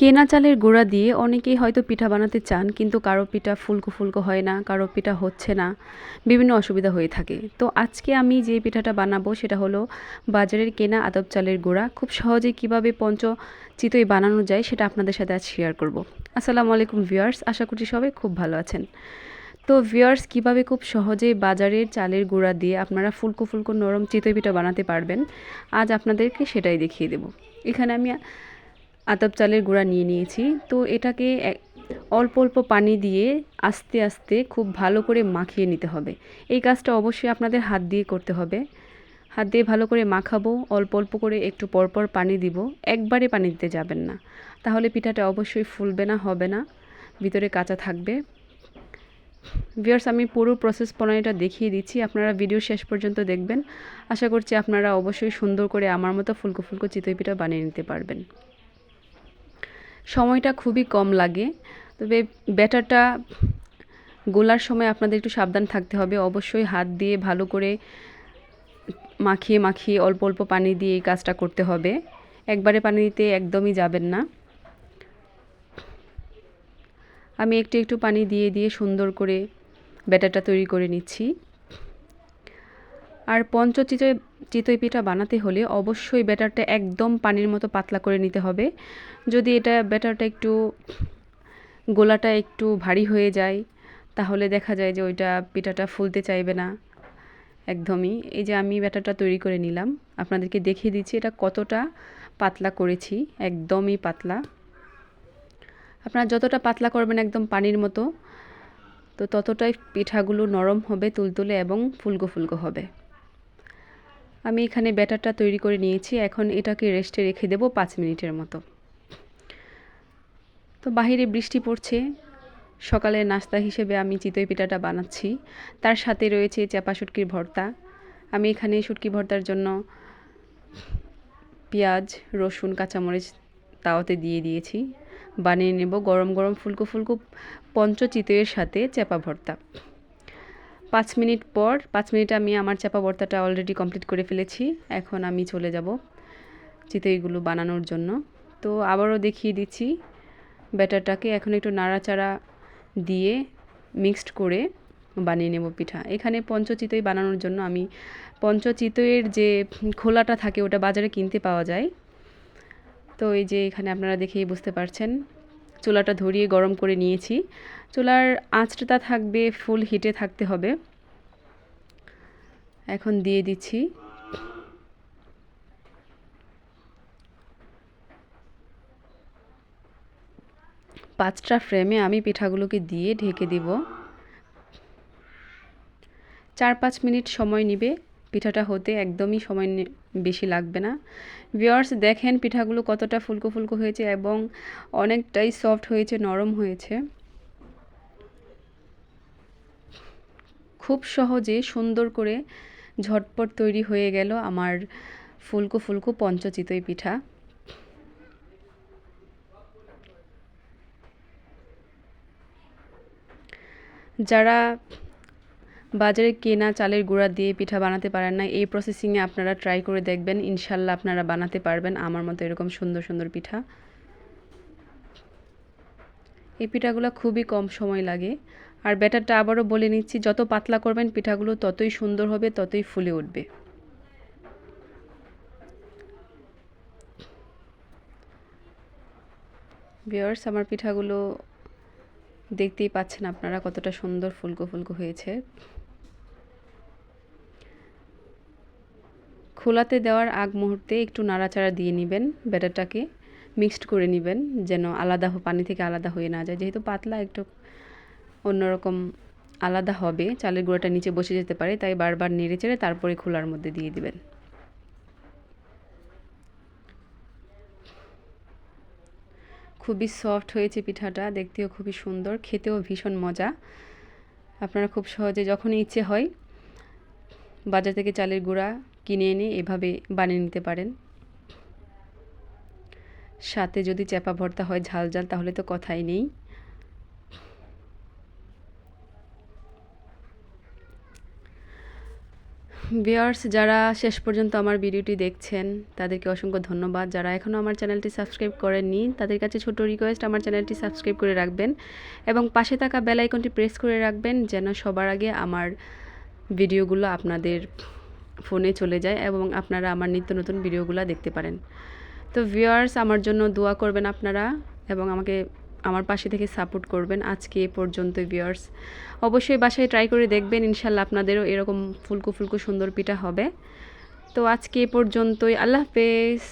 কেনা চালের গুঁড়া দিয়ে অনেকেই হয়তো পিঠা বানাতে চান, কিন্তু কারও পিঠা ফুলকো ফুলকো হয় না, কারও পিঠা হচ্ছে না, বিভিন্ন অসুবিধা হয়ে থাকে। তো আজকে আমি যে পিঠাটা বানাবো সেটা হলো বাজারের কেনা আদব চালের গুঁড়া। খুব সহজেই কীভাবে পঞ্চ চিতই বানানো যায় সেটা আপনাদের সাথে আজ শেয়ার করব। আসসালামু আলাইকুম ভিউয়ার্স আশা করছি সবাই খুব ভালো আছেন। তো ভিউয়ার্স কীভাবে খুব সহজেই বাজারের চালের গুঁড়া দিয়ে আপনারা ফুলকো ফুলকো নরম চিতই পিঠা বানাতে পারবেন, আজ আপনাদেরকে সেটাই দেখিয়ে দেব। এখানে আমি আতপ চালের গুঁড়া নিয়ে নিয়েছি। তো এটাকে অল্প অল্প পানি দিয়ে আস্তে আস্তে খুব ভালো করে মাখিয়ে নিতে হবে। এই কাজটা অবশ্যই আপনাদের হাত দিয়ে করতে হবে। হাত দিয়ে ভালো করে মাখাবো, অল্প অল্প করে একটু পরপর পানি দিব। একবারে পানি দিতে যাবেন না। তাহলে পিঠাটা অবশ্যই ফুলবে না, হবে না। ভিতরে কাঁচা থাকবে। ভিউয়ার্স, আমি পুরো প্রসেস প্রণালীটা দেখিয়ে দিচ্ছি। আপনারা ভিডিও শেষ পর্যন্ত দেখবেন। আশা করছি আপনারা অবশ্যই সুন্দর করে আমার মতো ফুলকো ফুলকো চিতই পিঠা বানিয়ে নিতে পারবেন। সময়টা খুবই কম লাগে। তবে ব্যাটারটা গোলার সময় আপনাদের একটু সাবধান থাকতে হবে। অবশ্যই হাত দিয়ে ভালো করে মাখিয়ে মাখিয়ে, অল্প অল্প পানি দিয়ে এই কাজটা করতে হবে। একবারে পানি দিতে একদমই যাবেন না। আমি একটু একটু পানি দিয়ে দিয়ে সুন্দর করে ব্যাটারটা তৈরি করে নিচ্ছি। আর পঞ্চচিতই চিতই পিঠা বানাতে হলে অবশ্যই ব্যাটারটা একদম পানির মতো পাতলা করে নিতে হবে। যদি এটা ব্যাটারটা একটু গোলাটা একটু ভারী হয়ে যায়, তাহলে দেখা যায় যে ওইটা পিঠাটা ফুলতে চাইবে না। একদমই। এই যে আমি ব্যাটারটা তৈরি করে নিলাম, আপনাদেরকে দেখিয়ে দিচ্ছি এটা কতটা পাতলা করেছি, একদমই পাতলা। আপনারা যতটা পাতলা করবেন একদম পানির মতো, তো ততটাই পিঠাগুলো নরম হবে, তুলতুলে এবং ফুলকো ফুলকো হবে। আমি এখানে ব্যাটারটা তৈরি করে নিয়েছি। এখন এটাকে রেস্টে রেখে দেব পাঁচ মিনিটের মতো। তো বাহিরে বৃষ্টি পড়ছে। সকালের নাস্তা হিসেবে আমি চিতই পিঠাটা বানাচ্ছি। তার সাথে রয়েছে চাপা শুটকির ভর্তা। আমি এখানে শুটকি ভর্তার জন্য পেঁয়াজ, রসুন, কাঁচামরিচ তাওয়াতে দিয়ে দিয়েছি। বানিয়ে নেব গরম গরম ফুলকো ফুলকো পঞ্চচিতইয়ের সাথে চাপা ভর্তা। পাঁচ মিনিট পর, পাঁচ মিনিট আমি আমার চাপা ভর্তাটা অলরেডি কমপ্লিট করে ফেলেছি। এখন আমি চলে যাব চিতইগুলো বানানোর জন্য। তো আবারও দেখিয়ে দিচ্ছি ব্যাটারটাকে। এখন একটু নাড়াচাড়া দিয়ে মিক্সড করে বানিয়ে নেব পিঠা। এখানে পঞ্চচিতই বানানোর জন্য আমি পঞ্চচিতইয়ের যে খোলাটা থাকে, ওটা বাজারে কিনতে পাওয়া যায়। তো এই যে এখানে আপনারা দেখেই বুঝতে পারছেন চুলাটা ধরিয়ে গরম করে নিয়েছি। চুলার আঁচটা থাকবে ফুল হিটে থাকতে হবে। এখন দিয়ে দিচ্ছি। পাঁচটা ফ্রেমে আমি পিঠাগুলোকে দিয়ে ঢেকে দিব। চার পাঁচ মিনিট সময় নিবে। পিঠাটা হতে একদমই সময় বেশি লাগবে না। ভিওয়ার্স দেখেন পিঠাগুলো কতটা ফুলকো ফুলকো হয়েছে এবং অনেকটাই সফট হয়েছে, নরম হয়েছে। খুব সহজে সুন্দর করে ঝটপট তৈরি হয়ে গেল আমার ফুলকো ফুলকো পঞ্চচিতই পিঠা। যারা বাজারে কেনা চালের গুঁড়া দিয়ে পিঠা বানাতে পারেন না, এই প্রসেসিংয়ে আপনারা ট্রাই করে দেখবেন, ইনশাল্লাহ আপনারা বানাতে পারবেন। আমার মতো এরকম সুন্দর সুন্দর পিঠা। এই পিঠাগুলো খুবই কম সময় লাগে। আর ব্যাটারটা আবারও বলে নিচ্ছি, যত পাতলা করবেন পিঠাগুলো ততই সুন্দর হবে, ততই ফুলে উঠবে। ভিওর্স আমার পিঠাগুলো দেখতেই পাচ্ছেন আপনারা কতটা সুন্দর, ফুলকো ফুলকো হয়েছে। খোলাতে দেওয়ার আগ মুহূর্তে একটু নাড়াচাড়া দিয়ে নেবেন, ব্যাটারটাকে মিক্সড করে নেবেন, যেন আলাদা পানি থেকে আলাদা হয়ে না যায়। যেহেতু পাতলা একটু অন্যরকম আলাদা হবে, চালের গুঁড়োটা নিচে বসে যেতে পারে, তাই বারবার নেড়ে চেড়ে তারপরে খোলার মধ্যে দিয়ে দিবেন। খুবই সফট হয়েছে পিঠাটা, দেখতেও খুবই সুন্দর, খেতেও ভীষণ মজা। আপনারা খুব সহজে যখনই ইচ্ছে হয় বাজার থেকে চালের গুঁড়া কিনে এনে এভাবে বানিয়ে নিতে পারেন। সাথে যদি চ্যাপা ভর্তা হয় ঝাল ঝাল, তাহলে তো কথাই নেই। ভিউয়ার্স, যারা শেষ পর্যন্ত আমার ভিডিওটি দেখছেন, তাদেরকে অসংখ্য ধন্যবাদ। যারা এখনও আমার চ্যানেলটি সাবস্ক্রাইব করেননি, তাদের কাছে ছোট রিকোয়েস্ট আমার চ্যানেলটি সাবস্ক্রাইব করে রাখবেন এবং পাশে থাকা বেল আইকনটি প্রেস করে রাখবেন, যেন সবার আগে আমার ভিডিওগুলো আপনাদের ফোনে চলে যায় এবং আপনারা আমার নিত্য নতুন ভিডিওগুলো দেখতে পারেন। তো ভিউয়ার্স আমার জন্য দোয়া করবেন আপনারা এবং আমাকে, আমার পাশে থেকে সাপোর্ট করবেন আজকে এ পর্যন্ত ভিউয়ার্স অবশ্যই বাসায় ট্রাই করে দেখবেন, ইনশাল্লাহ আপনাদেরও এরকম ফুলকো ফুলকো সুন্দর পিঠা হবে। তো আজকে এ পর্যন্তই, আল্লাহ হাফেজ।